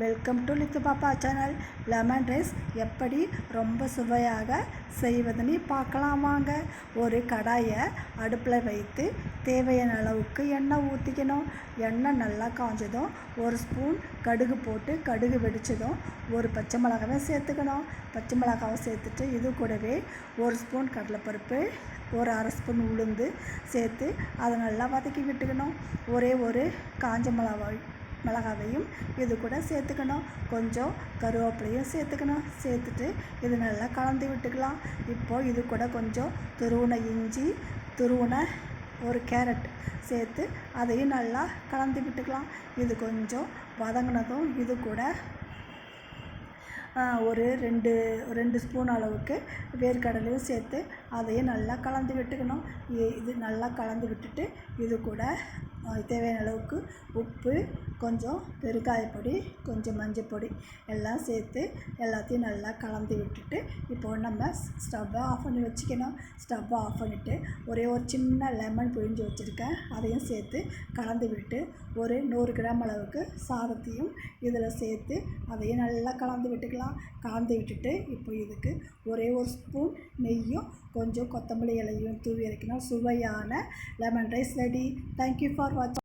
welcome to Lithu Pappa channel lemon rice எப்படி ரொம்ப சுவையாக செய்வதுன்னு பார்க்கலாம் வாங்க. ஒரு கடாயை அடுப்பில் வைத்து தேவையான அளவுக்கு எண்ணெய் ஊற்றிக்கணும். எண்ணெய் நல்லா காஞ்சதும் ஒரு ஸ்பூன் கடுகு போட்டு கடுகு வெடித்ததும் ஒரு பச்சை மிளகாவை சேர்த்துக்கணும். பச்சை மிளகாவை சேர்த்துட்டு இது கூடவே ஒரு ஸ்பூன் கடலைப்பருப்பு ஒரு அரை ஸ்பூன் உளுந்து சேர்த்து அதை நல்லா வதக்கி விட்டுக்கணும். ஒரே ஒரு காஞ்ச மிளகாய் மிளகாவையும் இது கூட சேர்த்துக்கணும். கொஞ்சம் கருவேப்பிலையும் சேர்த்துக்கணும். சேர்த்துட்டு இது நல்லா கலந்து விட்டுக்கலாம். இப்போது இது கூட கொஞ்சம் துருவனை இஞ்சி துருவனை ஒரு கேரட் சேர்த்து அதையும் நல்லா கலந்து விட்டுக்கலாம். இது கொஞ்சம் வதங்கினதும் இது கூட ஒரு ரெண்டு ரெண்டு ஸ்பூன் அளவுக்கு வேர்க்கடலையும் சேர்த்து அதையும் நல்லா கலந்து விட்டுக்கணும். இது நல்லா கலந்து விட்டுட்டு இது கூட தேவையான அளவுக்கு உப்பு கொஞ்சம் பெருங்காயப்பொடி கொஞ்சம் மஞ்சள் பொடி எல்லாம் சேர்த்து எல்லாத்தையும் நல்லா கலந்து விட்டுட்டு இப்போது நம்ம ஸ்டவ்வை ஆஃப் பண்ணி வச்சுக்கணும். ஸ்டவ்வை ஆஃப் பண்ணிவிட்டு ஒரே ஒரு சின்ன லெமன் பிழிஞ்சு வச்சுருக்கேன். அதையும் சேர்த்து கலந்து விட்டு ஒரு நூறு கிராம் அளவுக்கு சாதத்தையும் இதில் சேர்த்து அதையும் நல்லா கலந்து விட்டுக்கலாம். கலந்து விட்டுட்டு இப்போ இதுக்கு ஒரே ஒரு ஸ்பூன் நெய்யும் கொஞ்சம் கொத்தமல்லி இலையும் தூவி இறக்கினா சுவையான lemon rice ready thank you for What.